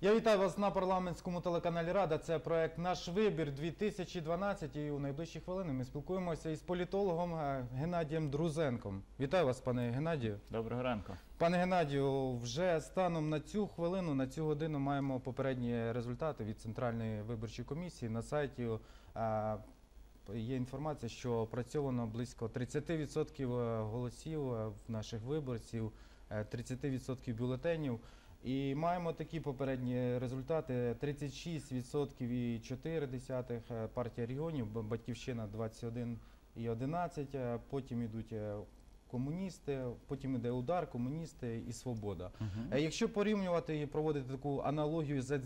Я вітаю вас на парламентському телеканалі Рада. Це проект Наш вибір 2012. І у найближчі хвилини ми спілкуємося із політологом е, Геннадієм Друзенком. Вітаю вас, пане Геннадію. Доброго ранку. Пане Геннадію, вже станом на цю хвилину, на цю годину маємо попередні результати від Центральної виборчої комісії. На сайті е, є інформація, що опрацьовано близько 30% голосів е, в наших виборців, е, 30% бюлетенів. І маємо такі попередні результати: 36,4% е, партія регіонів, батьківщина 21,11%, е, потім йдуть е, комуністи, потім йде удар, комуністи і свобода. Е, Якщо порівнювати і проводити таку аналогію з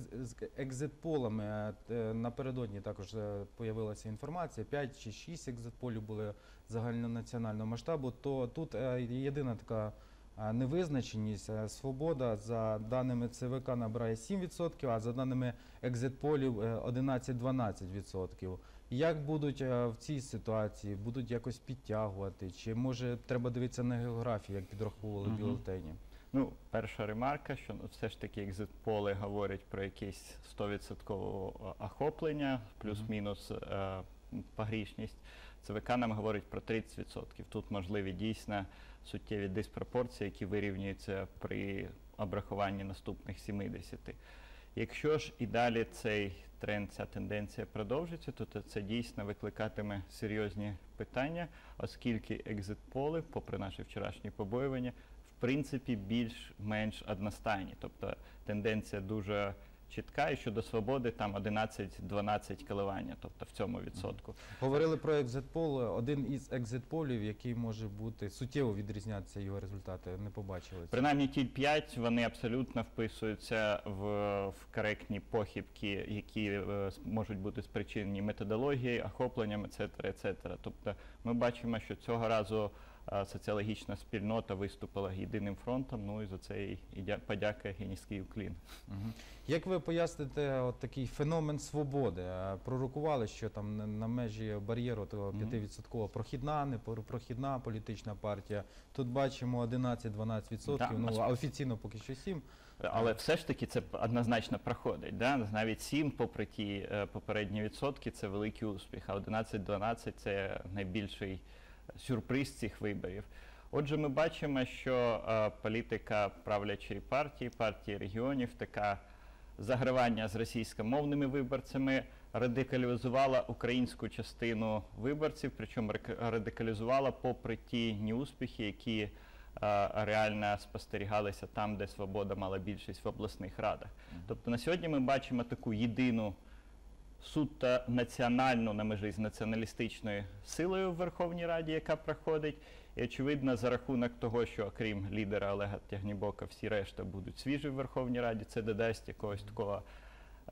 екзитполами, напередодні також появилася інформація, 5 чи 6 екзитполів були загальнонаціонального масштабу, то тут єдина така невизначеність. е, Свобода за даними ЦВК набирає 7%, а за даними екзитполів е, 11-12%. Як будуть е, в цій ситуації? Будуть якось підтягувати? Чи може треба дивитися на географію, як підраховували Мгм. бюлетені? Ну, перша ремарка, що ну, все ж таки екзит-поли говорять про якесь 100% охоплення, плюс-мінус е, погрішність. ЦВК нам говорить про 30%. Тут можливі дійсно суттєві диспропорції, які вирівнюються при обрахуванні наступних 70. Якщо ж і далі цей тренд, ця тенденція продовжиться, то це- дійсно викликатиме серйозні питання, оскільки екзит-поли, попри наші вчорашні побоювання, в принципі більш-менш одностайні. Тобто тенденція дуже чітка, і щодо свободи там 11-12 коливання, тобто в цьому відсотку. Говорили про екзитпол. Один із екзитполів, який може бути суттєво відрізнятися його результати, не побачили. Принаймні ті 5 вони абсолютно вписуються в, в коректні похибки, які е, можуть бути спричинені методологією, охопленням, etc., etc. Тобто ми бачимо, що цього разу соціологічна спільнота виступила єдиним фронтом. Ну і за це і, подяка і низький уклін. Як ви поясните от такий феномен свободи? Е, Пророкували, що там на, межі бар'єру того Мгм. 5% прохідна, не прохідна політична партія. Тут бачимо 11-12%, Да, ну а а офіційно поки що 7%. Але все ж таки це однозначно проходить. Да? Навіть 7, попри ті е, попередні відсотки, це великий успіх. А 11-12 це найбільший сюрприз цих виборів. Отже, ми бачимо, що е, політика правлячої партії, партії регіонів, така загравання з російськомовними виборцями радикалізувала українську частину виборців, причому радикалізувала попри ті неуспіхи, які е, реально спостерігалися там, де свобода мала більшість в обласних радах. Тобто на сьогодні ми бачимо таку єдину суто національну на межі з націоналістичною силою в Верховній Раді, яка проходить. І очевидно, за рахунок того, що окрім лідера Олега Тягнібока, всі решта будуть свіжі в Верховній Раді, це додасть якогось такого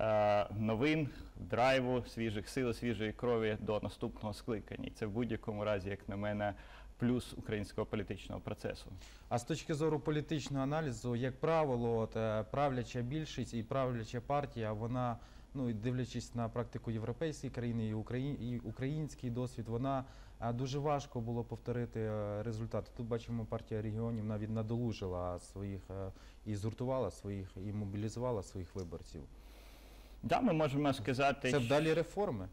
е, новин, драйву, свіжих сил, свіжої крові до наступного скликання. І це в будь-якому разі, як на мене, плюс українського політичного процесу. А з точки зору політичного аналізу, як правило, от, е, правляча більшість і правляча партія, вона, ну і дивлячись на практику європейської країни і, і український досвід, вона е, дуже важко було повторити е, результати. Тут бачимо, партія регіонів навіть надолужила своїх е, і згуртувала своїх, і мобілізувала своїх виборців. Да, ми можемо сказати, Це вдалі реформи.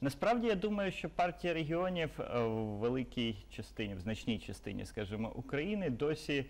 Насправді я думаю, що партія регіонів в великій частині, в значній частині, скажімо, України досі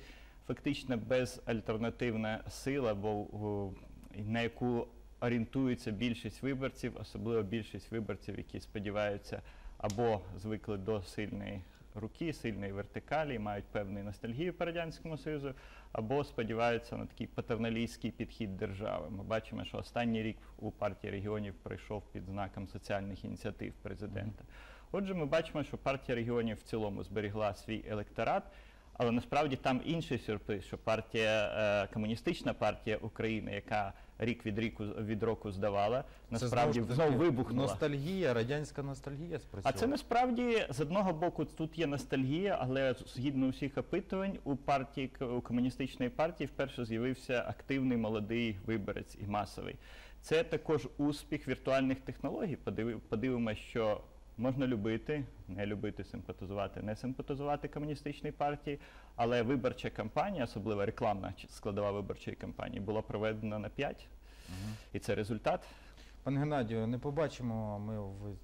фактично безальтернативна сила, бо на яку орієнтується більшість виборців, особливо більшість виборців, які сподіваються або звикли до сильної руки, сильної вертикалі, і мають певну ностальгію по радянському союзу, або сподіваються на такий патерналістський підхід держави. Ми бачимо, що останній рік у партії регіонів пройшов під знаком соціальних ініціатив президента. Отже, ми бачимо, що партія регіонів в цілому зберігла свій електорат. Але насправді там інший сюрприз, що партія, е, комуністична партія України, яка рік від ріку від року здавала, насправді знову вибухнула. Ностальгія, радянська ностальгія А це насправді з одного боку тут є ностальгія, але згідно усіх опитувань у партії у комуністичної партії вперше з'явився активний молодий виборець і масовий. Це також успіх віртуальних технологій. Подиви- Подивимося, що Можна любити, не любити, симпатизувати, не симпатизувати комуністичній партії, але виборча кампанія, особливо рекламна складова виборчої кампанії, була проведена на 5. І це результат. Пане Геннадію, не побачимо ми в,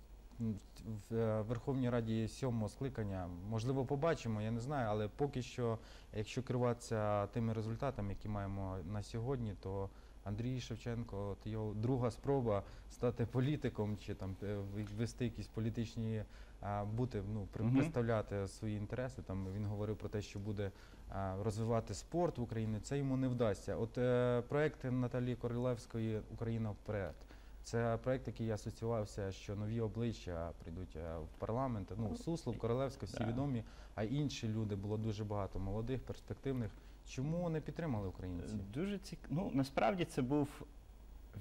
в Верховній Раді сьомого скликання. Можливо, побачимо, я не знаю, але поки що, якщо керуватися тими результатами, які маємо на сьогодні, то Андрій Шевченко, от його друга спроба стати політиком чи там е, вести якісь політичні а, бути, ну, представляти свої інтереси. Там він говорив про те, що буде а, розвивати спорт в Україні. Це йому не вдасться. От е, проект Наталії Королевської Україна вперед. Це проект, який я асоціювався, що нові обличчя прийдуть е, в парламент. Ну, Суслов, Королевська, всі відомі, а інші люди було дуже багато молодих, перспективних. Чому не підтримали українці? Дуже цік... Ну, насправді це був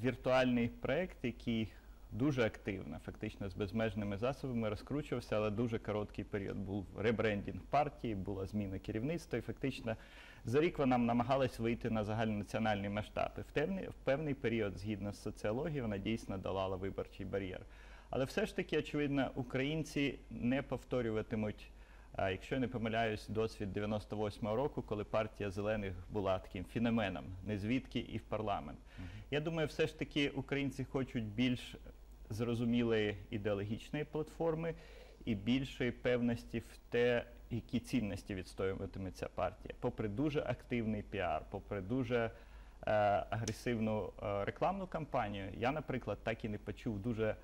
віртуальний проєкт, який дуже активно, фактично з безмежними засобами розкручувався, але дуже короткий період. Був ребрендінг партії, була зміна керівництва, і фактично за рік вона намагалась вийти на загальнонаціональний масштаб. І в певний, в певний період, згідно з соціологією, вона дійсно долала виборчий бар'єр. Але все ж таки, очевидно, українці не повторюватимуть якщо я не помиляюсь, досвід 98-го року, коли партія зелених була таким феноменом, не звідки і в парламент. Я думаю, все ж таки українці хочуть більш зрозумілої ідеологічної платформи і більшої певності в те, які цінності відстоюватиме ця партія. Попри дуже активний піар, попри дуже е, агресивну е, рекламну кампанію, я, наприклад, так і не почув дуже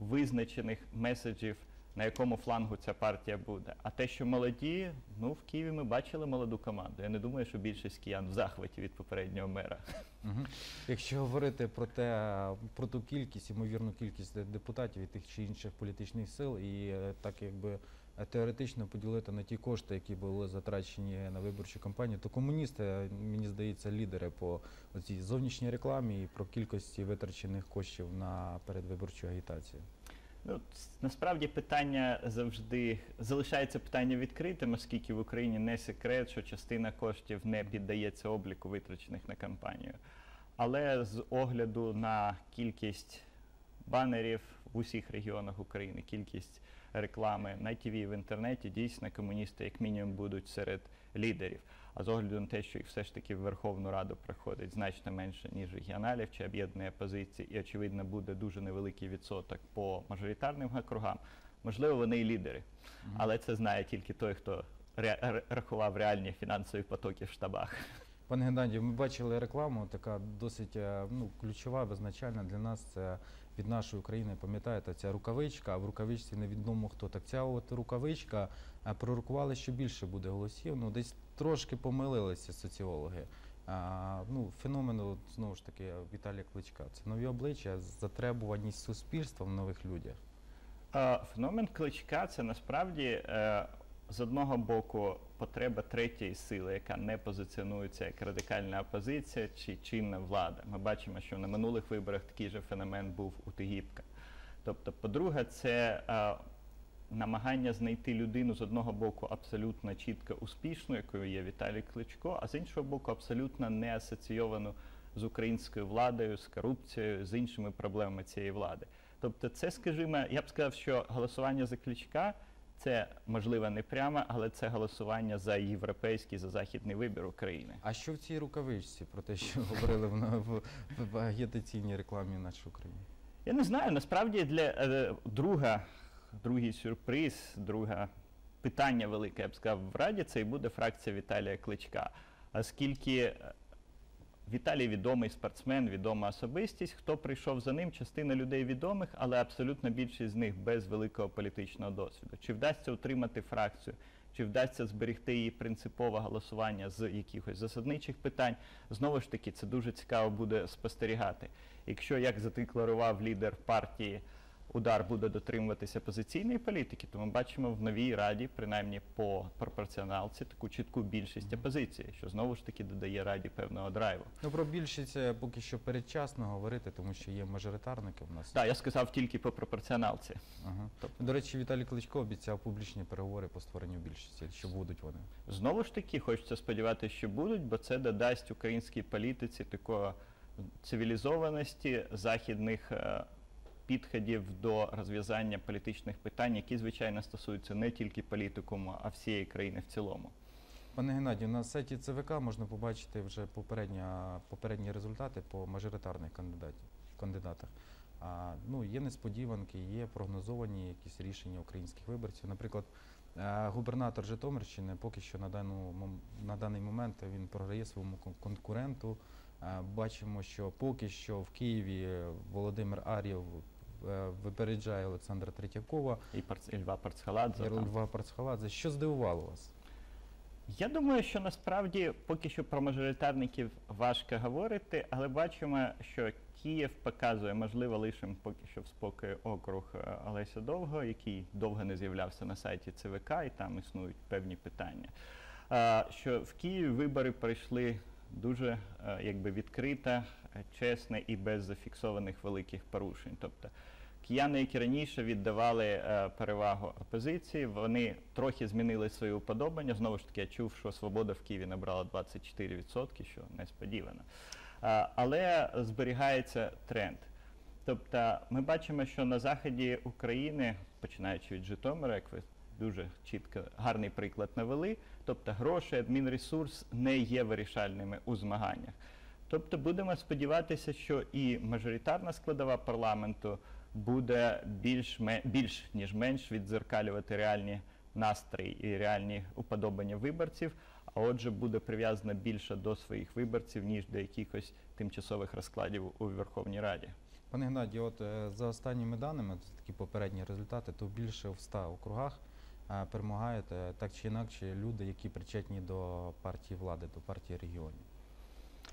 визначених меседжів, на якому флангу ця партія буде. А те, що молоді, ну в Києві ми бачили молоду команду. Я не думаю, що більшість киян в захваті від попереднього мера. Мгм. Якщо говорити про те, про ту кількість, ймовірну кількість депутатів і тих чи інших політичних сил, і е, так якби е, теоретично поділити на ті кошти, які були затрачені на виборчу кампанію, то комуністи, е, мені здається, лідери по цій зовнішній рекламі і про кількості витрачених коштів на передвиборчу агітацію. Ну, насправді питання завжди залишається питання відкритим, оскільки в Україні не секрет, що частина коштів не піддається обліку витрачених на кампанію. Але з огляду на кількість банерів в усіх регіонах України, кількість реклами на ТВ в інтернеті, дійсно комуністи як мінімум будуть серед лідерів. А з огляду на те, що їх все ж таки в Верховну Раду приходить значно менше, ніж регіоналів чи об'єднує позиції, і очевидно буде дуже невеликий відсоток по мажоритарним округам. Можливо, вони і лідери, але це знає тільки той, хто рахував реальні фінансові потоки в штабах. Пане Геннадію, ми бачили рекламу, така досить е, ну, ключова, визначальна для нас. Це від нашої України, пам'ятаєте, ця рукавичка, а в рукавичці невідомо хто. Так ця от рукавичка е, пророкували, що більше буде голосів. Ну, десь трошки помилилися соціологи. А, ну, феномен, знову ж таки, Віталія Кличка. Це нові обличчя, затребуваність суспільства в нових людях. Феномен кличка це насправді е, з одного боку потреба третьої сили, яка не позиціонується як радикальна опозиція чи чинна влада. Ми бачимо, що на минулих виборах такий же феномен був у Тигіпка. Тобто, по-друге, це е, намагання знайти людину з одного боку абсолютно чітко успішну, якою є Віталій Кличко, а з іншого боку, абсолютно не асоційовану з українською владою, з корупцією, з іншими проблемами цієї влади. Тобто, це, скажімо, я б сказав, що голосування за Кличка це можливо не прямо, але це голосування за європейський, за західний вибір України. А що в цій рукавичці про те, що говорили в, в, агітаційній рекламі нашої України? Я не знаю, насправді для е, друга, другий сюрприз, друге питання велике, я б сказав, в Раді, це і буде фракція Віталія Кличка. Оскільки е, Віталій відомий спортсмен, відома особистість, хто прийшов за ним, частина людей відомих, але абсолютно більшість з них без великого політичного досвіду. Чи вдасться утримати фракцію, чи вдасться зберегти її принципове голосування з якихось засадничих питань, знову ж таки, це дуже цікаво буде спостерігати. Якщо, як задекларував лідер партії, удар буде дотримуватися позиційної політики, то ми бачимо в новій раді, принаймні по пропорціоналці, таку чітку більшість опозиції, що знову ж таки додає раді певного драйву. Ну про більшість е, поки що передчасно говорити, тому що є мажоритарники в нас. Так, я сказав тільки по пропорціоналці. Ага. Тобто- До речі, Віталій Кличко обіцяв публічні переговори по створенню більшості, що будуть вони. Знову ж таки, хочеться сподіватися, що будуть, бо це додасть українській політиці такої цивілізованості західних е, підходів до розв'язання політичних питань, які звичайно стосуються не тільки політикуму, а всієї країни в цілому. Пане Геннадію, на сайті ЦВК можна побачити вже попередні результати по мажоритарних кандидатах. А, ну, є несподіванки, є прогнозовані якісь рішення українських виборців. Наприклад, е, губернатор Житомирщини поки що на, дану, на даний момент він програє своєму конкуренту. Е, Бачимо, що поки що в Києві Володимир Ар'єв випереджає Олександра Третьякова І Парц- і Льва Парцхаладзе. і. Льва Парцхаладзе. Що здивувало вас? Я думаю, що насправді поки що про мажоритарників важко говорити, але бачимо, що Київ показує, можливо, лише поки що в спокої округ е, Олеся Довго, який довго не з'являвся на сайті ЦВК, і там існують певні питання. Е, Що в Києві вибори пройшли дуже е, якби відкрито, е, чесно і без зафіксованих великих порушень. Тобто Кияни, які раніше віддавали е, перевагу опозиції, вони трохи змінили свої уподобання. Знову ж таки, я чув, що свобода в Києві набрала 24%, що несподівано. Е, але зберігається тренд. Тобто ми бачимо, що на заході України, починаючи від Житомира, як ви дуже чітко гарний приклад навели, тобто гроші, адмінресурс не є вирішальними у змаганнях. Тобто будемо сподіватися, що і мажоритарна складова парламенту буде більш, більш ніж менш віддзеркалювати реальні настрої і реальні уподобання виборців, а отже, буде прив'язана більше до своїх виборців, ніж до якихось тимчасових розкладів у Верховній Раді. Пане Геннадію, от е, за останніми даними, такі попередні результати, то більше в 100 округах е, перемагають е, так чи інакше люди, які причетні до партії влади, до партії регіонів.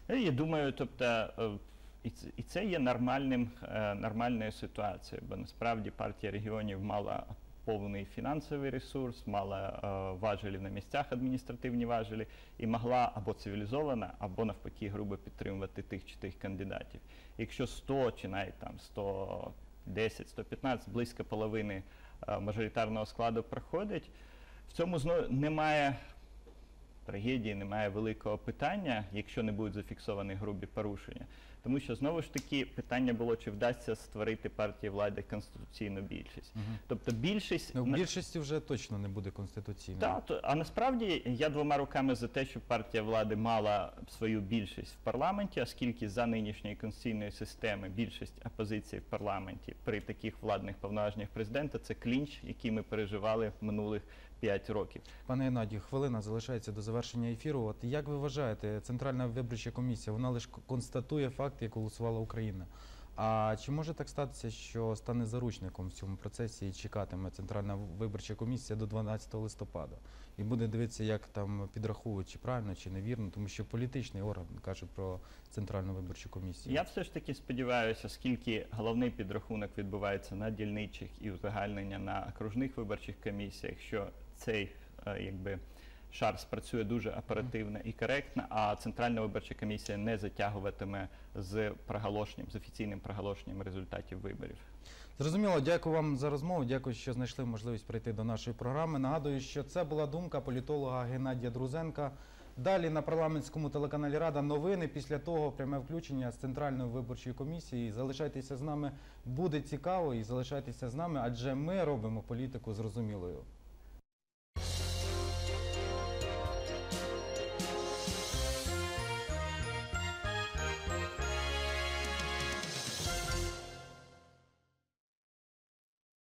Е, Я думаю, тобто е, і це, є нормальним, е, нормальною ситуацією, бо насправді партія регіонів мала повний фінансовий ресурс, мала важелі на місцях, адміністративні важелі, і могла або цивілізовано, або навпаки грубо підтримувати тих чи тих кандидатів. Якщо 100 чи навіть там 110, 115, близько половини мажоритарного складу проходить, в цьому знову немає трагедії, немає великого питання, якщо не будуть зафіксовані грубі порушення. Тому що знову ж таки питання було, чи вдасться створити партії влади конституційну більшість. Тобто більшість Ну, в більшості вже точно не буде конституційною. та, то, а насправді я двома руками за те, щоб партія влади мала свою більшість в парламенті, оскільки за нинішньої конституційної системи більшість опозиції в парламенті при таких владних повноваженнях президента це клінч, який ми переживали минулих 5 років. Пане Геннадію, хвилина залишається до завершення ефіру. От як ви вважаєте, Центральна виборча комісія, вона лише констатує факт, як голосувала Україна. А чи може так статися, що стане заручником в цьому процесі і чекатиме Центральна виборча комісія до 12 листопада? І буде дивитися, як там підраховують, чи правильно, чи невірно, тому що політичний орган каже про Центральну виборчу комісію. Я все ж таки сподіваюся, оскільки головний підрахунок відбувається на дільничих і узагальнення на окружних виборчих комісіях, що цей е, якби шар спрацює дуже оперативно і коректно, а центральна виборча комісія не затягуватиме з проголошенням, з офіційним проголошенням результатів виборів. Зрозуміло, дякую вам за розмову. Дякую, що знайшли можливість прийти до нашої програми. Нагадую, що це була думка політолога Геннадія Друзенка. Далі на парламентському телеканалі Рада новини. Після того пряме включення з центральної виборчої комісії. Залишайтеся з нами, буде цікаво і залишайтеся з нами, адже ми робимо політику зрозумілою.